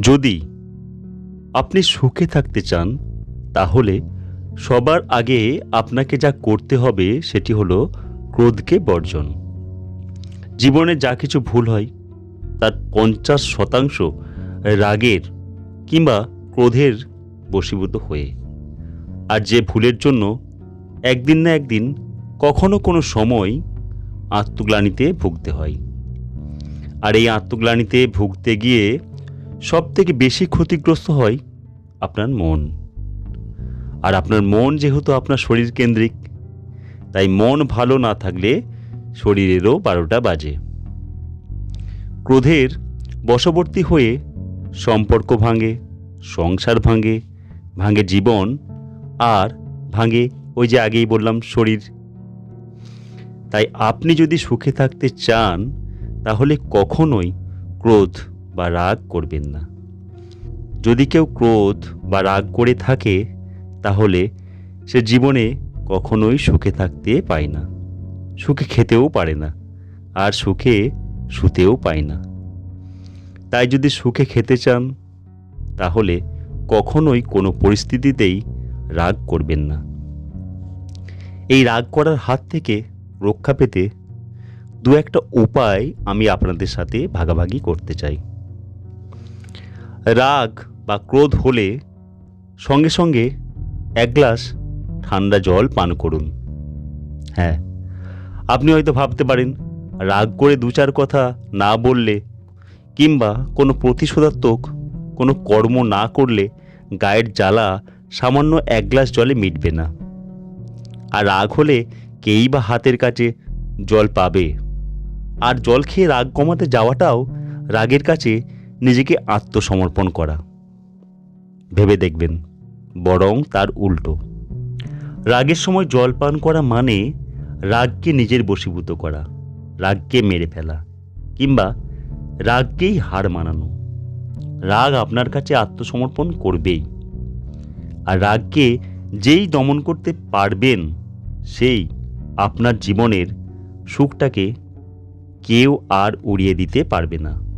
যদি আপনি সুখে থাকতে চান, তাহলে সবার আগে আপনাকে যা করতে হবে সেটি হলো ক্রোধকে বর্জন। জীবনে যা কিছু ভুল হয়, তার পঞ্চাশ শতাংশ রাগের কিংবা ক্রোধের বশীভূত হয়ে। আর যে ভুলের জন্য একদিন না একদিন কখনো কোনো সময় আত্মগ্লানিতে ভুগতে হয়। আর এই আত্মগ্লানিতে ভুগতে গিয়ে সব থেকে বেশি ক্ষতিগ্রস্ত হয় আপনার মন। আর আপনার মন যেহেতু আপনার শরীর কেন্দ্রিক, তাই মন ভালো না থাকলে শরীরেরও বারোটা বাজে। ক্রোধের বশবর্তী হয়ে সম্পর্ক ভাঙে, সংসার ভাঙে ভাঙে জীবন, আর ভাঙে ওই যে আগেই বললাম শরীর। তাই আপনি যদি সুখে থাকতে চান, তাহলে কখনোই ক্রোধ বা রাগ করবেন না। যদি কেউ ক্রোধ বা রাগ করে থাকে, তাহলে সে জীবনে কখনোই সুখে থাকতে পায় না। সুখে খেতেও পারে না, আর সুখে শুতেও পায় না। তাই যদি সুখে খেতে চান, তাহলে কখনোই কোনো পরিস্থিতিতেই রাগ করবেন না। এই রাগ করার হাত থেকে রক্ষা পেতে দু একটা উপায় আমি আপনাদের সাথে ভাগাভাগি করতে চাই। রাগ বা ক্রোধ হলে সঙ্গে সঙ্গে এক গ্লাস ঠান্ডা জল পান করুন। হ্যাঁ আপনি হয়তো ভাবতে পারেন, রাগ করে দু চার কথা না বললে কিংবা কোনো প্রতিশোধাত্মক কোনো কর্ম না করলে গায়ের জ্বালা সামান্য এক গ্লাস জলে মিটবে না। আর রাগ হলে কেই বা হাতের কাছে জল পাবে। আর জল খেয়ে রাগ কমাতে যাওয়াটাও রাগের কাছে নিজেকে আত্মসমর্পণ করা। ভেবে দেখবেন, বরং তার উল্টো। রাগের সময় জল পান করা মানে রাগকে নিজের বশীভূত করা, রাগকে মেরে ফেলা, কিংবা রাগকেই হার মানানো। রাগ আপনার কাছে আত্মসমর্পণ করবেই। আর রাগকে যেই দমন করতে পারবেন, সেই আপনার জীবনের সুখটাকে কেউ আর উড়িয়ে দিতে পারবে না।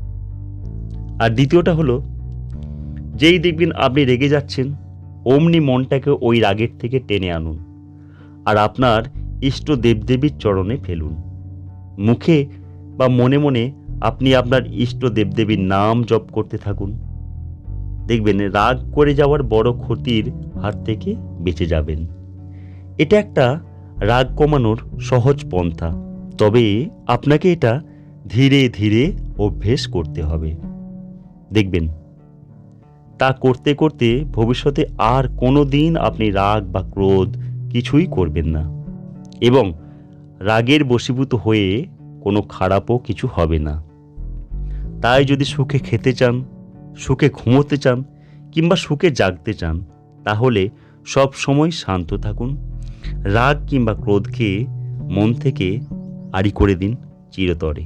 আর দ্বিতীয়টা হলো, যেই দেখবেন আপনি রেগে যাচ্ছেন, অমনি মনটাকে ওই রাগের থেকে টেনে আনুন আর আপনার ইষ্ট দেবদেবীর চরণে ফেলুন। মুখে বা মনে মনে আপনি আপনার ইষ্ট দেবদেবীর নাম জপ করতে থাকুন। দেখবেন রাগ করে যাওয়ার বড় ক্ষতির হাত থেকে বেঁচে যাবেন। এটা একটা রাগ কমানোর সহজ পন্থা, তবে আপনাকে এটা ধীরে ধীরে অভ্যেস করতে হবে। দেখবেন। তা করতে করতে ভবিষ্যতে আর কোনো দিন আপনি রাগ বা ক্রোধ কিছুই করবেন না এবং রাগের বশীভূত হয়ে কোনো খারাপও কিছু হবে না। তাই যদি সুখে খেতে চান, সুখে ঘুমোতে চান কিংবা সুখে জাগতে চান, তাহলে সব সময় শান্ত থাকুন। রাগ কিংবা ক্রোধকে মন থেকে আড়ি করে দিন চিরতরে।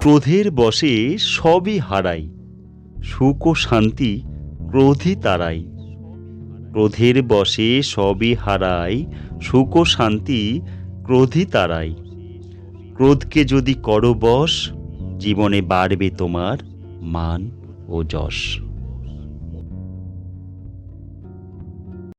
ক্রোধের বসে সবই হারাই, সুখ ও শান্তি ক্রোধই তারাই। ক্রোধের বসে সবই হারাই, সুখ ও শান্তি ক্রোধই তারাই। ক্রোধকে যদি করো বস জীবনে বাড়বে তোমার মান ও যশ।